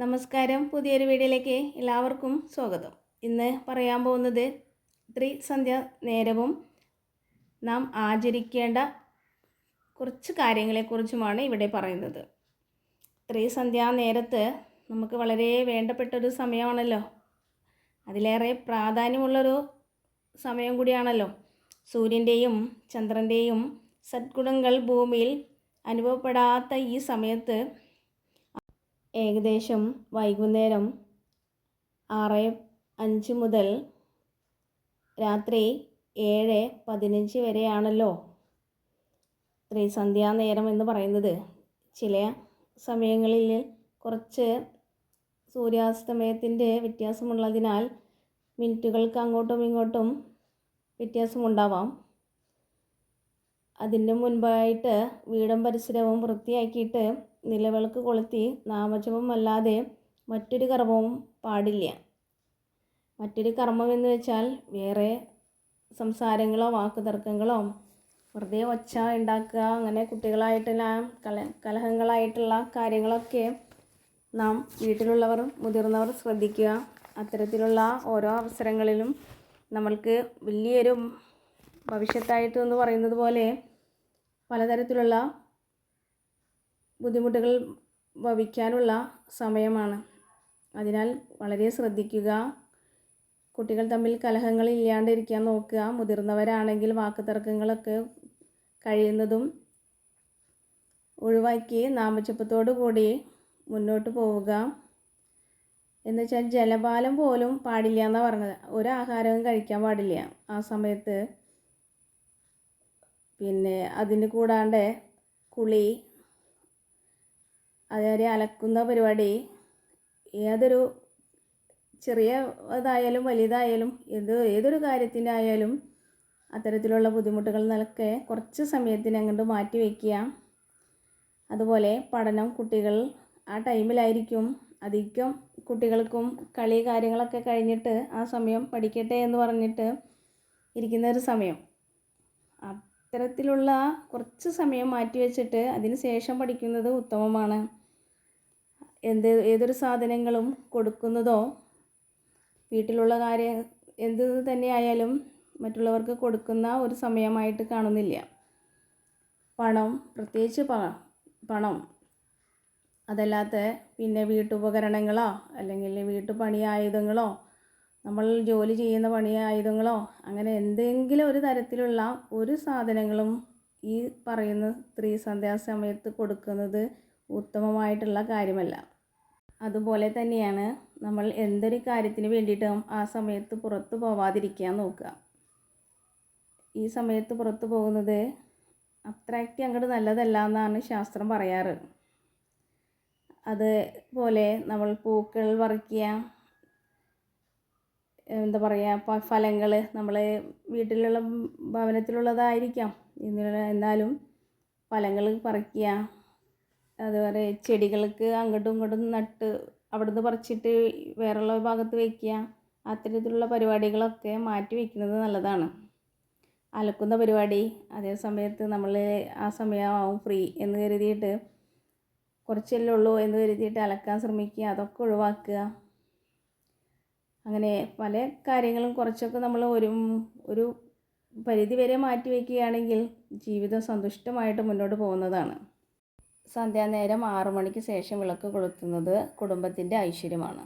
നമസ്കാരം. പുതിയൊരു വീഡിയോയിലേക്ക് എല്ലാവർക്കും സ്വാഗതം. ഇന്ന് പറയാൻ പോകുന്നത് ത്രിസന്ധ്യ നേരവും നാം ആചരിക്കേണ്ട കുറച്ച് കാര്യങ്ങളെക്കുറിച്ചുമാണ് ഇവിടെ പറയുന്നത്. ത്രിസന്ധ്യ നേരത്ത് നമുക്ക് വളരെ വേണ്ടപ്പെട്ടൊരു സമയമാണല്ലോ. അതിലേറെ പ്രാധാന്യമുള്ളൊരു സമയം കൂടിയാണല്ലോ. സൂര്യന്റെയും ചന്ദ്രന്റെയും സദ്ഗുണങ്ങൾ ഭൂമിയിൽ അനുഭവപ്പെടാത്ത ഈ സമയത്ത് ഏകദേശം വൈകുന്നേരം ആറ് അഞ്ച് മുതൽ രാത്രി ഏഴ് പതിനഞ്ച് വരെയാണല്ലോ. നേരം എന്ന് പറയുന്നത്. ചില സമയങ്ങളിൽ കുറച്ച് സൂര്യാസ്തമയത്തിന്റെ വ്യത്യാസമുള്ളതിനാൽ മിനിറ്റുകൾക്ക് അങ്ങോട്ടും ഇങ്ങോട്ടും വ്യത്യാസമുണ്ടാവാം. അതിന് മുൻപായിട്ട് വീടും പരിസരവും വൃത്തിയാക്കിയിട്ട് നിലവിളക്ക് കൊളുത്തി നാമജപം അല്ലാതെ മറ്റൊരു കർമ്മവും പാടില്ല. മറ്റൊരു കർമ്മം എന്ന് വെച്ചാൽ വേറെ സംസാരങ്ങളോ വാക്കുതർക്കങ്ങളോ വെറുതെ ഒച്ച ഉണ്ടാക്കുക അങ്ങനെ കുട്ടികളായിട്ടുള്ള കല കലഹങ്ങളായിട്ടുള്ള കാര്യങ്ങളൊക്കെ നാം വീട്ടിലുള്ളവർ മുതിർന്നവർ ശ്രദ്ധിക്കുക. അത്തരത്തിലുള്ള ഓരോ അവസരങ്ങളിലും നമ്മൾക്ക് വലിയൊരു ഭവിഷ്യത്തായിട്ട് എന്ന് പറയുന്നത് പോലെ പലതരത്തിലുള്ള ബുദ്ധിമുട്ടുകൾ ഭവിക്കാനുള്ള സമയമാണ്. അതിനാൽ വളരെ ശ്രദ്ധിക്കുക. കുട്ടികൾ തമ്മിൽ കലഹങ്ങൾ ഇല്ലാണ്ടിരിക്കാൻ നോക്കുക. മുതിർന്നവരാണെങ്കിൽ വാക്കുതർക്കങ്ങളൊക്കെ കഴിയുന്നതും ഒഴിവാക്കി നാമജപത്തോടു കൂടി മുന്നോട്ട് പോവുക. എന്ന് വെച്ചാൽ ജലപാലം പോലും പാടില്ല എന്നാണ് പറഞ്ഞത്. ഒരു ആഹാരവും കഴിക്കാൻ പാടില്ല ആ സമയത്ത്. പിന്നെ അതിന് കൂടാണ്ട് കുളി അതേപോലെ അലക്കുന്ന പരിപാടി ഏതൊരു ചെറിയ ഇതായാലും വലിയതായാലും ഏത് ഏതൊരു കാര്യത്തിനായാലും അത്തരത്തിലുള്ള ബുദ്ധിമുട്ടുകൾ നിലക്കെ കുറച്ച് സമയത്തിന് അങ്ങോട്ട് മാറ്റി വയ്ക്കുക. അതുപോലെ പഠനം കുട്ടികൾ ആ ടൈമിലായിരിക്കും അധികം കുട്ടികൾക്കും കളി കാര്യങ്ങളൊക്കെ കഴിഞ്ഞിട്ട് ആ സമയം പഠിക്കട്ടെ എന്ന് പറഞ്ഞിട്ട് ഇരിക്കുന്ന ഒരു സമയം. അത്തരത്തിലുള്ള കുറച്ച് സമയം മാറ്റി വെച്ചിട്ട് അതിന് ശേഷം പഠിക്കുന്നത് ഉത്തമമാണ്. എന്ത് ഏതൊരു സാധനങ്ങളും കൊടുക്കുന്നതോ വീട്ടിലുള്ള കാര്യം എന്ത് തന്നെയായാലും മറ്റുള്ളവർക്ക് കൊടുക്കുന്ന ഒരു സമയമായിട്ട് കാണുന്നില്ല. പണം പ്രത്യേകിച്ച് പണം. അതല്ലാത്ത പിന്നെ വീട്ടുപകരണങ്ങളോ അല്ലെങ്കിൽ വീട്ടുപണി ആയുധങ്ങളോ നമ്മൾ ജോലി ചെയ്യുന്ന പണി ആയുധങ്ങളോ അങ്ങനെ എന്തെങ്കിലും ഒരു തരത്തിലുള്ള ഒരു സാധനങ്ങളും ഈ പറയുന്ന സ്ത്രീ സന്ധ്യാസമയത്ത് കൊടുക്കുന്നത് ഉത്തമമായിട്ടുള്ള കാര്യമല്ല. അതുപോലെ തന്നെയാണ് നമ്മൾ എന്തൊരു കാര്യത്തിന് വേണ്ടിയിട്ടും ആ സമയത്ത് പുറത്തു പോവാതിരിക്കാൻ നോക്കുക. ഈ സമയത്ത് പുറത്തു പോകുന്നത് അത്രയ്ക്ക് അങ്ങോട്ട് നല്ലതല്ല എന്നാണ് ശാസ്ത്രം പറയാറ്. അതുപോലെ നമ്മൾ പൂക്കൾ പറിക്കുക എന്താ പറയുക ഫലങ്ങൾ നമ്മൾ വീട്ടിലുള്ള ഭവനത്തിലുള്ളതായിരിക്കാം. എന്നാലും ഫലങ്ങൾ പറിക്കുക അതുപോലെ ചെടികൾക്ക് അങ്ങോട്ടും ഇങ്ങോട്ടും നട്ട് അവിടുന്ന് പറിച്ചിട്ട് വേറുള്ള ഭാഗത്ത് വയ്ക്കുക അത്തരത്തിലുള്ള പരിപാടികളൊക്കെ മാറ്റി വയ്ക്കുന്നത് നല്ലതാണ്. അലക്കുന്ന പരിപാടി അതേ സമയത്ത് നമ്മൾ ആ സമയമാവും ഫ്രീ എന്ന് കരുതിയിട്ട് കുറച്ചല്ലേ ഉള്ളൂ എന്ന് കരുതിയിട്ട് അലക്കാൻ ശ്രമിക്കുക അതൊക്കെ ഒഴിവാക്കുക. അങ്ങനെ പല കാര്യങ്ങളും കുറച്ചൊക്കെ നമ്മൾ ഒരു ഒരു പരിധി വരെ മാറ്റി വയ്ക്കുകയാണെങ്കിൽ ജീവിതം സന്തുഷ്ടമായിട്ട് മുന്നോട്ട് പോകുന്നതാണ്. സന്ധ്യാനേരം ആറു മണിക്ക് ശേഷം വിളക്ക് കൊളുത്തുന്നത് കുടുംബത്തിന്റെ ഐശ്വര്യമാണ്.